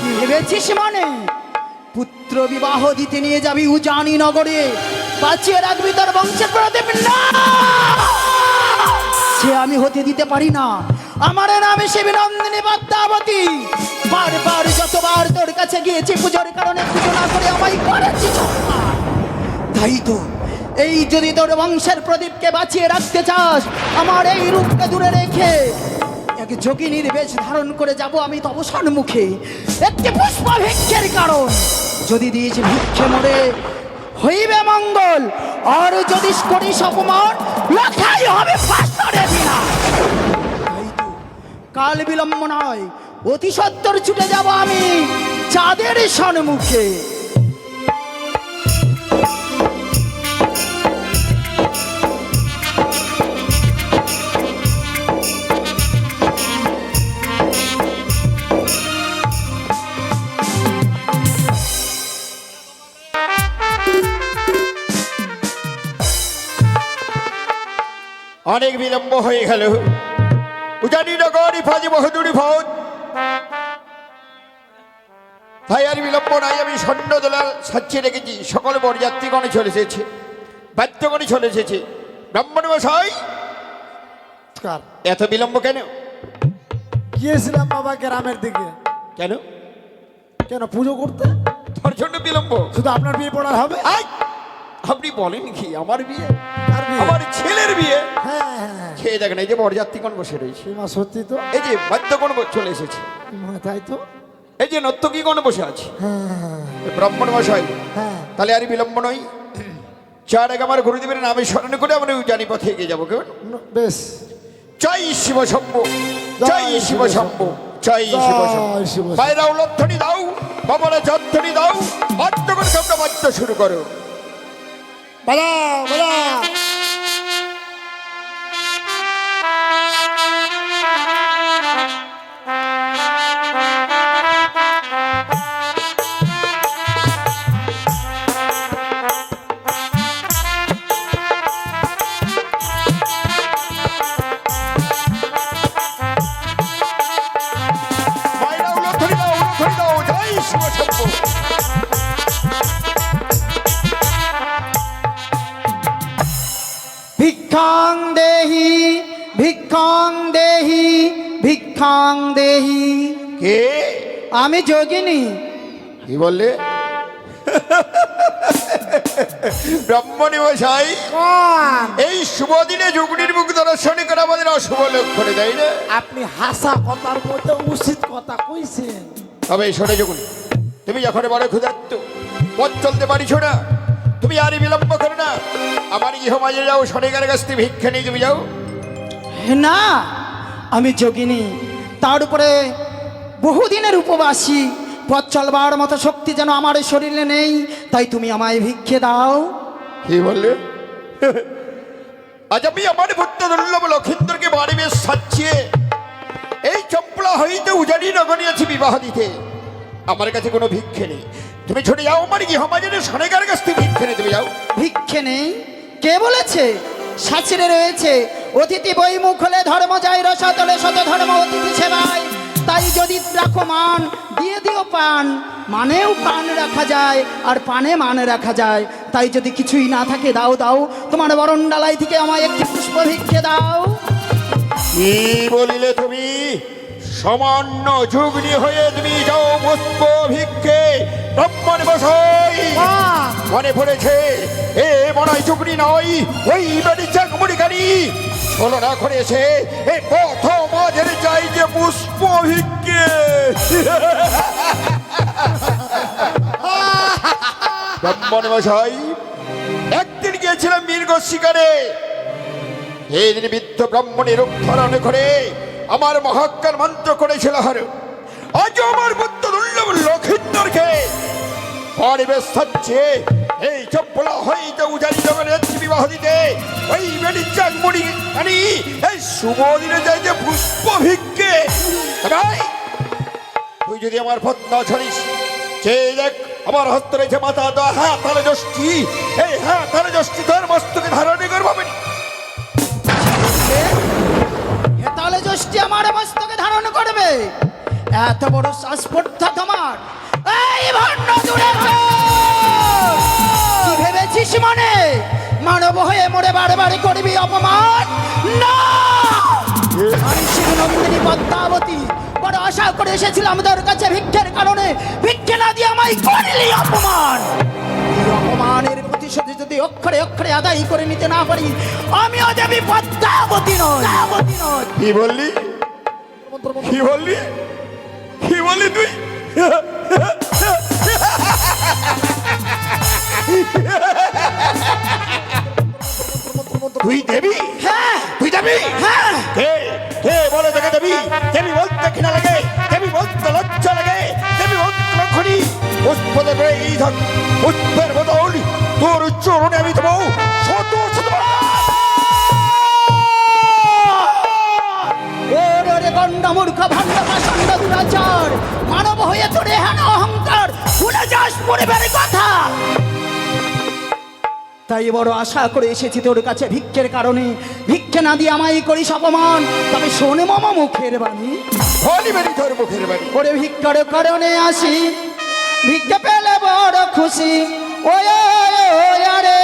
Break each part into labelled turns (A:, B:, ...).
A: কি ভেবেছিস মনে? পুত্র বিবাহ দিতে নিয়ে যাবি উজানি নগরে। বাঁচিয়ে রাখবি তার বংশের প্রদীপ। না! সে আমি হতে দিতে পারি না। আমার নামে বিনন্দিনী পদ্মাবতী বারবার যতবার তোর কাছে গিয়েছি পুজোর কারণে পুজো না করে আমায় করেছি তাই তো, এই যদি তোর বংশের প্রদীপকে বাঁচিয়ে রাখতে চাস, আমার এই রূপকে দূরে রেখে এক যোগিনীর বেশ ধারণ করে যাব আমি তব সম্মুখে একটি পুষ্প ভিক্ষের কারণ। যদি দিয়েছি ভিক্ষে মরে, হইবে মঙ্গল। আর যদি করিস অপমান লেখাই হবে পাঁচশোরে বিনা। কাল বিলম্ব নয়, অতি সত্তর ছুটে যাব আমি চাঁদের সম্মুখে
B: অনেক বিলম্ব হয়ে গেল। উজানি নগরী ফাজি বহুদূরি ফৌজ। তাই আর বিলম্ব নাই আমি স্বর্ণ দোলার সাজিয়ে রেখেছি। সকল বরযাত্রীগণে চলে এসেছে বাদ্যগণে চলে এসেছে। ব্রাহ্মণ মশাই এত বিলম্ব কেন?
C: গিয়েছিলাম বাবা গ্রামের দিকে।
B: কেন?
C: কেন পুজো করতে?
B: তোর জন্য বিলম্ব।
C: শুধু আপনার বিয়ে পড়ার হবে?
B: আই আপনি বলেন কি আমার বিয়ে? আমার ছেলের বিয়ে?
C: হ্যাঁ হ্যাঁ, হ্যাঁ।
B: খেয়ে দেখেন এই যে বরযাত্রীগণ বসে রয়েছে?
C: সীমা সত্যি তো?
B: এই যে বাদ্যগণ চলে এসেছে।
C: তাই তো?
B: এই যে নর্তকীগণ বসে আছে? ব্রাহ্মণ মশাই
C: হ্যাঁ।
B: তাহলে আর বিলম্ব নয়। চার এক আমার গুরুদেবের নামে স্মরণ করে আমরা জানি পথে এগিয়ে যাব কেমন?
C: বেশ।
B: জয় শিব শম্ভু জয়
C: জয়
B: শিব শম্ভু। জয় শিব শম্ভু।
C: শম্ভু।
B: বাইরা উলধ্বনি দাও বাবার যধ্বনি দাও বাদ্য করে তোমরা বাদ্য শুরু করো। Bawa.
A: ভিক্ষাং দেহি ভিক্ষাং দেহি ভিক্ষাং দেহি।
B: কে?
A: আমি যোগিনী।
B: কি বললে? ব্রাহ্মণী
C: বসাই
B: এই শুভ দিনে যুগনির মুখ দর্শন করে আমাদের অশুভ লক্ষণে তাই না?
C: আপনি হাসা কথার মধ্যে উচিত কথা কইছেন।
B: তবে শোনে যখন তুমি যখন বড় ক্ষুধার্ত পথ চলতে পারিছ না তুমি আর বিলম্ব করো না। আমার গৃহ মাঝে যাও শনিকার কাছ থেকে ভিক্ষা নিয়ে তুমি যাও।
A: না আমি যোগিনী। তার উপরে বহুদিনের উপবাসী। পথ চলবার মতো শক্তি যেন আমার শরীরে নেই তাই তুমি আমায় ভিক্ষে দাও।
B: কি বললে? আজ আমি আমার ভক্ত দুর্লভ লক্ষিন্দরকে বাড়ি বেশ সাজিয়ে এই চম্পলা হইতে উজানি নগরী আছি বিবাহ দিতে। আমার কাছে কোনো ভিক্ষে নেই। তুমি ছুটে যাও আমার গৃহ মাঝে শনিকার কাছ থেকে ভিক্ষে নিয়ে তুমি যাও।
A: ভিক্ষে নেই? কে বলেছে? শাস্ত্রে রয়েছে অতিথি বইমুখ হলে ধর্ম যায় রসাতলে শত ধর্ম অতিথি সেবায়। তাই যদি রাখো মান দিয়ে দিও পান। মানেও পান রাখা যায় আর পানে মান রাখা যায়। তাই যদি কিছুই না থাকে দাও দাও। তোমার বরণ ডালাই থেকে আমায় একটি পুষ্প ভিক্ষে দাও।
B: কি বলিলে তুমি? সামান্য যুগনি হয়ে তুমি যাও পুষ্প ভিক্ষে। ব্রাহ্মণ বসাই! মনে পড়েছে এ মনাই যুগনি নয় ওই বাড়ি চাকমুড়িকারি ছলনা করেছে এই পথ মাঝের চাই যে পুষ্প ভিক্ষে ব্রাহ্মণ মশাই একদিন গিয়েছিলাম মীরগ শিকারে এই দিন বৃদ্ধ ব্রাহ্মণের রূপ ধারণ করে আমার মহাজ্ঞান মন্ত্র করেছিল হর। আজ আমার বুদ্ধ দুর্লভ লক্ষিন্দরকে পরিবেশ থাকছে এই চপ্পলা হইতে জগনে যাচ্ছি বিবাহ দিতে। ওই বেড়ি চাকমুড়ি আনি এই শুভ যাই যে পুষ্প ভিক্ষে তুই যদি আমার পথ না ছাড়িস, যে দেখ, আমার হস্ত রয়েছে মাথা দা হ্যাঁ তাহলে যষ্টি এই হ্যাঁ তাহলে যষ্টি তোর মস্তকে ধারণ করব। আমি
A: তাহলে যষ্টি আমার মস্তকে ধারণ করবে। এত বড় শ্বাসপর্ধা তোমার এই ভণ্ড দূরে! ভেবেছিস মানে? মানব হয়ে মরে বারবার করবি অপমান? না! আমি পদ্মাবতী বড় আশা করে এসেছিলাম তোর কাছে ভিক্ষের কারণে। ভিক্ষে না দিয়ে আমায় করলি অপমান। অপমানের প্রতিশোধ যদি অক্ষরে অক্ষরে আদায় করে নিতে না পারি আমিও দেবী পদ্মাবতী নয়
B: কি বললি? কি বললি? কি বললি তুই তুই দেবি?
A: হ্যাঁ।
B: তুই দেবি?
A: হ্যাঁ।
B: কে? কে বলে তোকে দেবি? দেবী বলতে ঘৃণা লাগে। দেবী বলতে লজ্জা লাগে। দেবী বলতে লক্ষণী। পুষ্প দেবে এই ধন পুষ্পের বদল তোর চরণে আমি
A: পরিবারের কথা। তাই বড় আশা করে এসেছি তোর কাছে ভিক্ষের কারণে। ভিক্ষে না দিয়ে আমায় করিস অপমান। তবে শোনে মামা মুখের বাণী।
B: তোর মুখের বাড়ি
A: ওরে ভিক্ষার কারণে আসি। ভিক্ষে পেলে বড় খুশি। ওয় ওয় আরে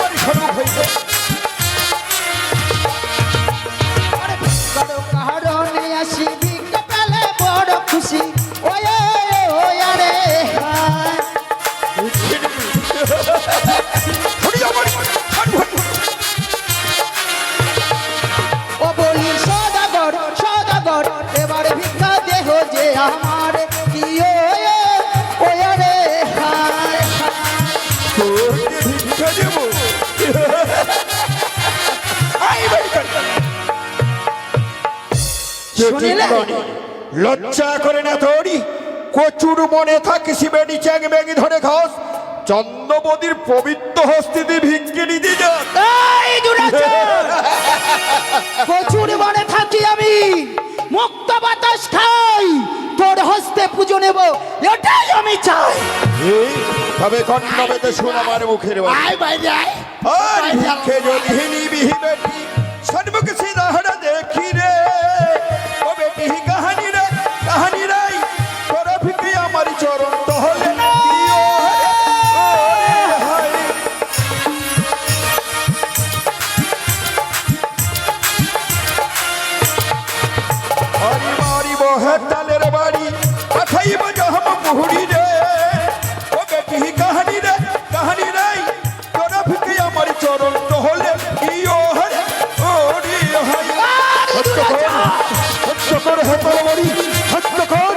B: বাড়ি সর্ব লজ্জা করে না তোরি কচুর মনে থাকিস বেড়ি চ্যাং ব্যাঙি ধরে খাস চন্দ্রবদীর পবিত্র হস্তিতে ভিক্ষে নিতে
A: প্রচুর বনে থাকি আমি মুক্ত বাতাস খাই তোর হস্তে পুজো নেব এটাই আমি চাই।
B: তবে কন্নবেতে শোন আমার মুখের।
C: আয় বাইরে আয়।
B: আর ভিক্ষে যদি নিবিহি বেটি সন্মুখ সিধাহরা দেখি রে। মুহুরি রে? ও বেটি, কাহানি রে? কাহানি রাই তোরা ফিকে আমার চরণ তো হলে হরে ওরে হত্যা কর হত্যা কর হত্যা বাড়ি হত্যা কর।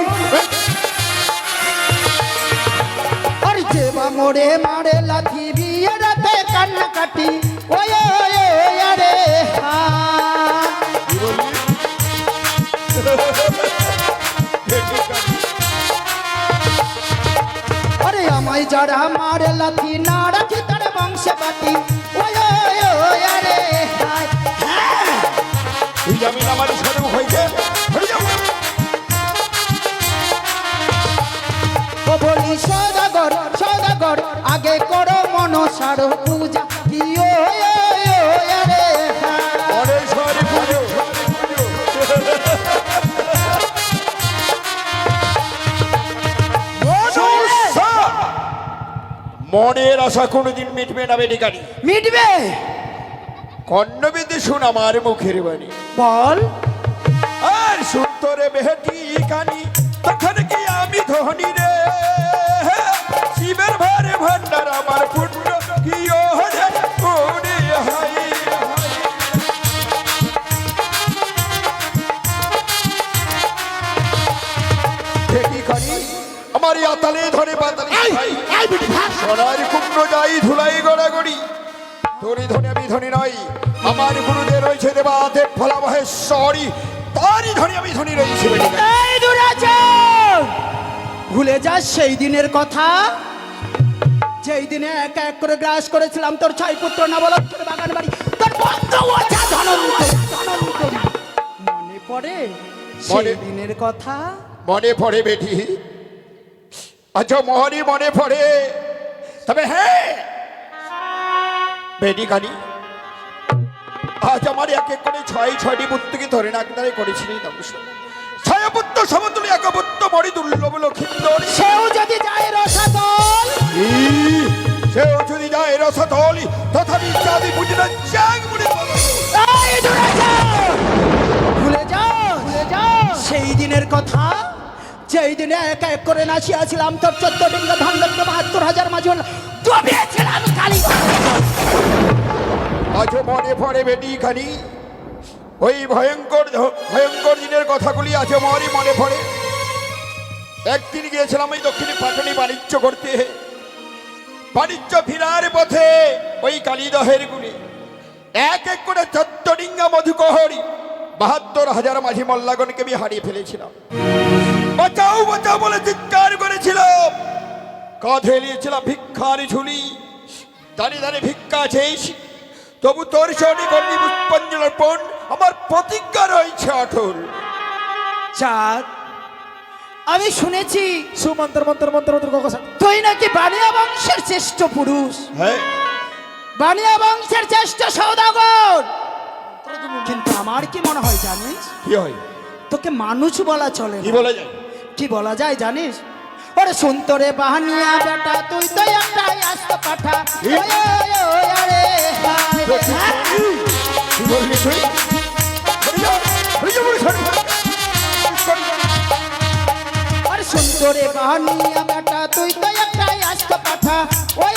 A: আর যে বা মোড়ে মারে যারা মারে লাথি না রাখি তার বংশে পাতি হায়
B: আমার সরু
A: বলি সদাগর
B: মনের আশা কোনোদিন মিটবে না বেডিকারি
A: মিটবে?
B: কর্ণবেদে শুন আমার মুখের বাণী।
A: বল।
B: আর সুন্দরে বেহটি ধুলাই গড়াগড়ি। ধনী ধনী আমি ধনী নই আমার গুরুদের রয়েছে দেবা দেব ভোলা মহেশ্বরী। তারই ধনী আমি ধনী রয়েছে।
A: ভুলে যাস সেই দিনের কথা? যেই দিনে এক এক করে গ্রাস করেছিলাম তোর ছয় পুত্র নবলক্ষের বাগান বাড়ি। তোর বন্ধু ধনন্তরী মনে পরে। সেই দিনের কথা?
B: মনে পড়ে বেটি। আচ্ছা মোহনই মনে পড়ে। তবে হ্যাঁ বেটি কানি আজ আমার এক এক করে ছয় ছয়টি পুত্রকে ধরে নাকদারে করেছিলি নমস্য ছয় পুত্র সমতুল্য এক পুত্র মরি দুর্লভ লক্ষিন্দর
A: সেও যদি যায় রসাতল
B: সেও যদি যায় রসতলি তথাপি চাঁদি চ্যাং বলো।
A: এই দূরে যাও! ভুলে যাও ভুলে যাও। সেই দিনের কথা যেই দিনে এক এক করে নাচিয়াছিলাম তোর চোদ্দ ডিঙ্গ ধান বাহাত্তর হাজার মাঝে ডুবিয়েছিলাম কালী
B: আজ মনে পড়ে বেটি খানি ওই ভয়ঙ্কর ভয়ঙ্কর দিনের কথাগুলি আজ আমারই মনে পড়ে। একদিন গিয়েছিলাম ওই দক্ষিণে পাটনি বাণিজ্য করতে বাণিজ্য ফিরার পথে ওই কালীদহের গুলি এক এক করে চত্বরিঙ্গা মধুকহরি বাহাত্তর হাজার মাঝি মল্লাগণকে আমি হারিয়ে ফেলেছিলাম বাঁচাও বাঁচাও বলে চিৎকার করেছিলাম কাঁধে নিয়েছিলাম ভিক্ষার ঝুলি। দাঁড়িয়ে দাঁড়িয়ে ভিক্ষা চেয়েছি। তবু তোর পুষ্পাঞ্জল অর্পণ আমার প্রতিজ্ঞা রয়েছে অটল
A: চাঁদ আমি শুনেছি
C: সুমন্তর মন্তর মন্তর মন্তর কথা
A: তুই নাকি বানিয়া বংশের শ্রেষ্ঠ পুরুষ?
B: হ্যাঁ।
A: বানিয়া বংশের শ্রেষ্ঠ সৌদাগর। কিন্তু আমার কি মনে হয় জানিস?
B: কি হয়?
A: তোকে মানুষ বলা চলে
B: কি বলা যায়?
A: কি বলা যায় জানিস? ওরে সুন্দরে বাহানিয়া বেটা তুই তো একটা আস্ত পাঠা। আরে, হায় রে, বাহানিয়া বেটা তুই তো একটা আস্ত পাঠা। ওই,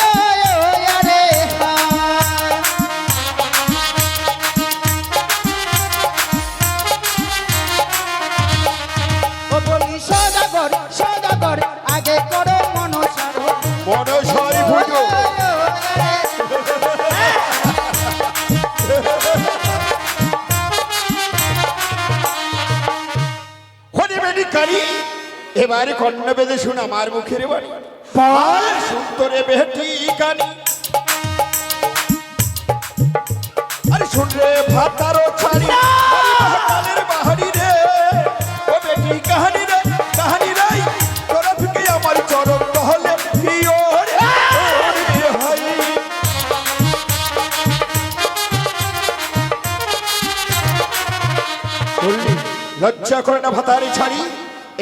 B: এবারে কর্ণ বেঁধে শুন আমার মুখের বাড়ি সুন্দরে বেহটি কানি আরে শুন ভাতারও ভাতারো ছাড়ি।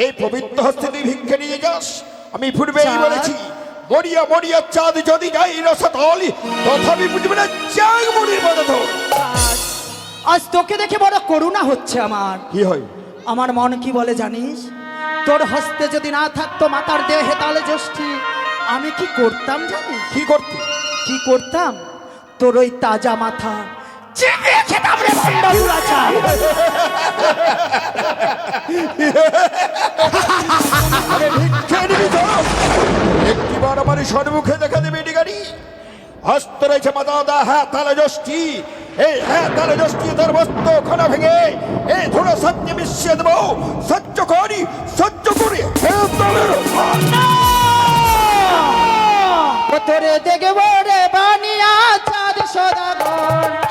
B: এই পবিত্র হস্তে তুই ভিক্ষে নিয়ে যাস। আমি পূর্বেই? বলেছি মরিয়া মরিয়া চাঁদ যদি যাই রসতলি তথাপি বুঝবে না চাঁদ মরির মদত
A: আজ তোকে দেখে বড় করুণা হচ্ছে আমার।
B: কি হয়?
A: আমার মন কি বলে জানিস? তোর হস্তে যদি না থাকতো মাতার দেহে তাহলে জ্যোষ্ঠী আমি কি করতাম জানিস?
B: কি করতে?
A: কি করতাম? তোর ওই তাজা মাথা চিবিয়ে ভণ্ডা দুরাচা।
B: একটিবার আমার সম্মুখে দেখা দেবে গাড়ি হস্ত রয়েছে মাতা হ্যাঁ তালে যষ্টি এই হ্যাঁ তালে যষ্টি তার বস্ত খনা ভেঙে এই ধুলো সত্য মিশিয়ে দেবো সহ্য করি সহ্য করি হ্যাঁ তালের
A: ও তোরে রে বানিয়া চাঁদ সদাগর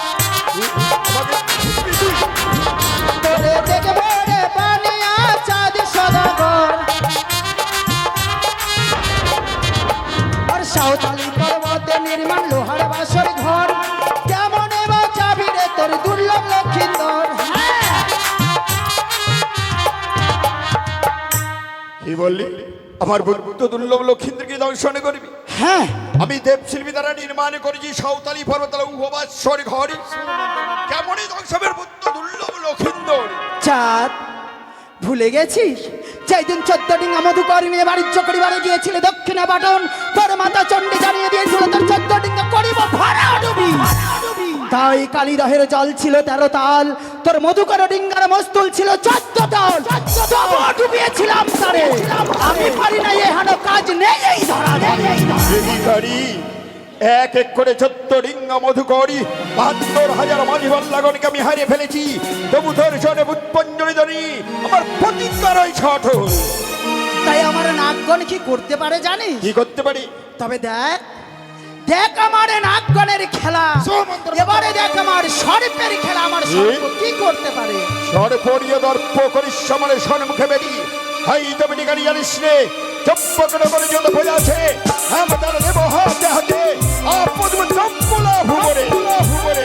B: আমার বুদ্ধ দুর্লভ লক্ষিন্দ্রকে দর্শন করবি।
A: হ্যাঁ।
B: আমি দেবশিল্পী দ্বারা নির্মাণ করেছি সাঁওতালি পর্বতলা উপবাসর ঘর। কেমনই ধ্বংসবের বুদ্ধ দুর্লভ লক্ষিন্দর।
A: চাঁদ ভুলে গেছিস? যেই দিন চোদ্দ ডিঙ্গা মধুকর মেয়ে বাণিজ্য করিবারে গিয়েছিলে দক্ষিণা বাটন তোর মাতা চণ্ডী জানিয়ে দিয়েছিল তোর চোদ্দ ডিঙ্গা করিব ভরা তাই কালীদহের জল ছিল তেরো তাল। তোর মধুকর ডিঙ্গার মস্তুল ছিল চোদ্দ তাল। ডুবিয়েছিলাম তারে। আমি পারি না এ কাজ নেই এই ধরা নেই
B: এক এক করে চোদ্দ রিঙ্গা মধুকরি বাহাত্তর হাজার মাঝি বল্লাগণকে আমি হারিয়ে ফেলেছি। তবু তোর সনে বুৎপঞ্জলি ধরি আমার প্রতিজ্ঞা রয়েছে অটল
A: তাই আমার নাগগণ কি করতে পারে জানি
B: কি করতে পারি?
A: তবে দেখ দেখ আমার নাগগণের খেলা। এবারে দেখ আমার সর্পের খেলা আমার সর্প কি করতে পারে?
B: সরপরীয় দর্প করিস সমানে সন্মুখে বেরি হাই তুমি নিগানি জানিস রে চম্পকন করে যত হয়ে আছে। আমার দেব হাতে হাতে আপদ চম্পলা ভুবরে ভুবরে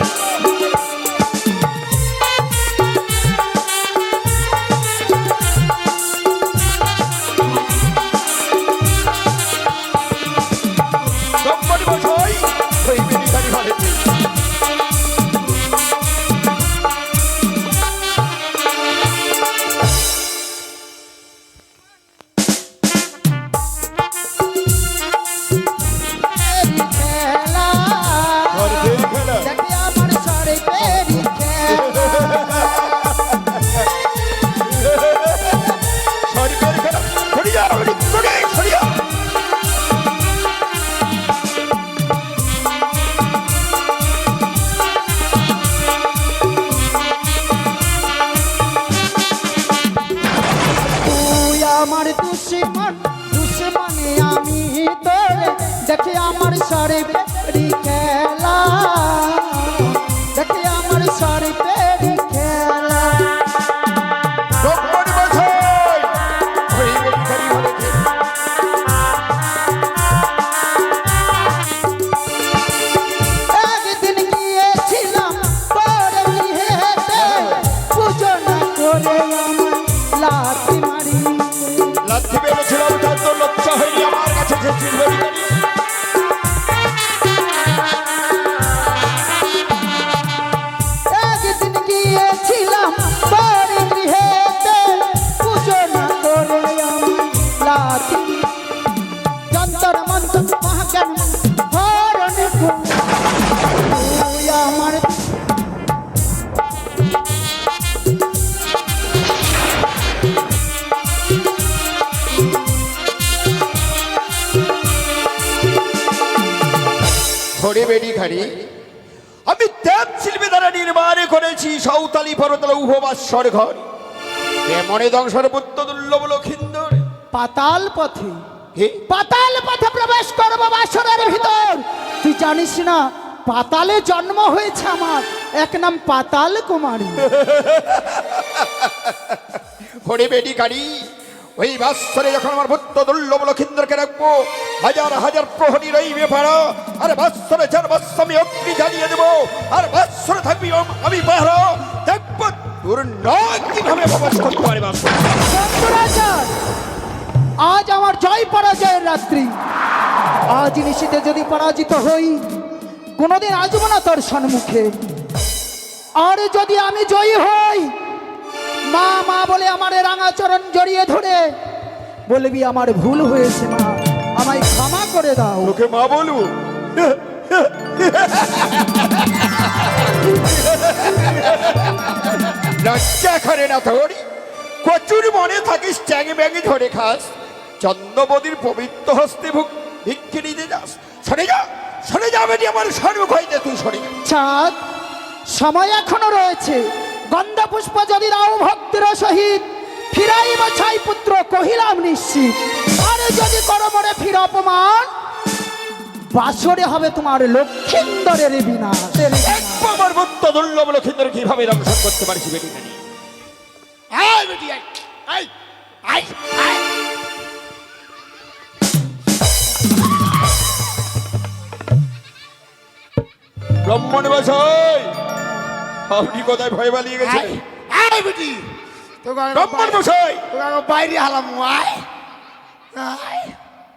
B: ঘরে আমি দেব শিল্পী দ্বারা নির্মাণ করেছি সাঁওতালি পরতলা উপবাসর ঘর। কেমনে ধ্বংসর পুত্র দুর্লভ লক্ষিন্দর।
A: পাতাল পথে। পাতাল পথে প্রবেশ করব বাসরের ভিতর। তুই জানিস না পাতালে জন্ম হয়েছে আমার। এক নাম পাতাল কুমারী।
B: ঘরে বেডি গাড়ি ওই বাসরে যখন আমার পুত্র দুর্লভ লক্ষিন্দরকে রাখব, হাজার হাজার প্রহরী রইবে পারা আর বাসরে চার বাস আমি অগ্নি জ্বালিয়ে দেবো, আর বাসরে থাকবি আম- পাহারা দেখব কীভাবে প্রবেশ করতে পারে
A: আজ আমার জয় পরাজয়ের রাত্রি। আজ নিশীতে যদি পরাজিত হই, কোনোদিন আসব না তোর সম্মুখে আর যদি আমি জয়ী হই মা মা বলে আমার রাঙাচরণ জড়িয়ে ধরে। বলবি আমার ভুল হয়েছে মা আমায় ক্ষমা করে দাও।
B: ওকে মা বলু? লজ্জা করে না তোর? কচুর মনে থাকিস চ্যাঙে ব্যাঙে ধরে খাস। চন্দ্রবদীর পবিত্র হস্তে ভুক ভিক্ষে নিতে যাস। সরে যা সরে যাবে আমার সর্ব হইতে তুই সরে যা।
A: চাঁদ সময় এখনও রয়েছে। গন্ধা পুষ্প যদি দাও ভক্তের সহিত, ফিরাইব ছাই পুত্র, কহিলাম নিশ্চিত। আরে যদি করো মরে ফির অপমান, বাসরে হবে তোমার লক্ষিন্দরের বিনাশ
B: দুর্লভ কীভাবে দংশন করতে পারছি ব্রাহ্মণ বাসাই আপনি কোথায় ভয় পালিয়ে গেছেন
C: আয় বেটি বাইরে- হালাম।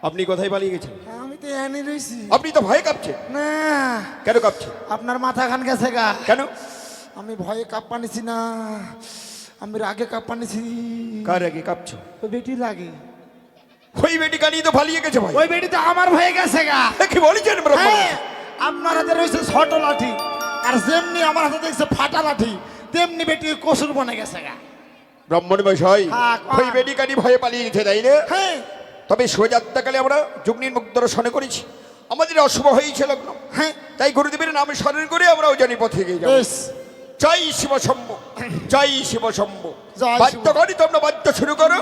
B: আপনি কোথায় পালিয়ে গেছেন?
C: আমি তো এনে রয়েছি
B: আপনি তো ভয়ে কাঁপছেন
C: না।
B: কেন কাঁপছেন
C: আপনার মাথা খান গেছে গা।
B: কেন?
C: আমি ভয়ে কাপ পানিছি না। আমি রাগে কাপ পানিছি
B: কার আগে কাঁপছো?
C: ওই বেটি লাগে
B: ওই বেটি কানি তো পালিয়ে গেছে ভাই।
C: ওই বেটি তো আমার ভয়ে গেছে গা।
B: কি বলেছেন
C: হ্যাঁ, আপনার হাতে রয়েছে ছোট লাঠি। আর যেমনি আমার হাতে দেখছে ফাটা লাঠি তেমনি বেটি কসুর বনে গেছে গা।
B: ব্রাহ্মণ মশাই
C: হ্যাঁ,
B: ওই বেটি কানি ভয়ে পালিয়ে গেছে তাই না?
C: হ্যাঁ।
B: তবে শোভাযাত্রাকালে আমরা যুগ্নির মুখ দর্শনে করেছি। আমাদের অশুভ হয়েছে লগ্ন।
C: হ্যাঁ।
B: তাই গুরুদেবের নামে স্মরণ করে আমরাও জানি পথে গিয়ে যাব। জয় শিব শম্ভ জয় শিব শম্ভ।
C: জয়
B: বাদ্য করি তোমরা বাদ্য শুরু করো।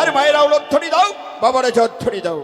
B: আর মায়েরা উলধ্বনি দাও বাবারা জধ্বনি দাও।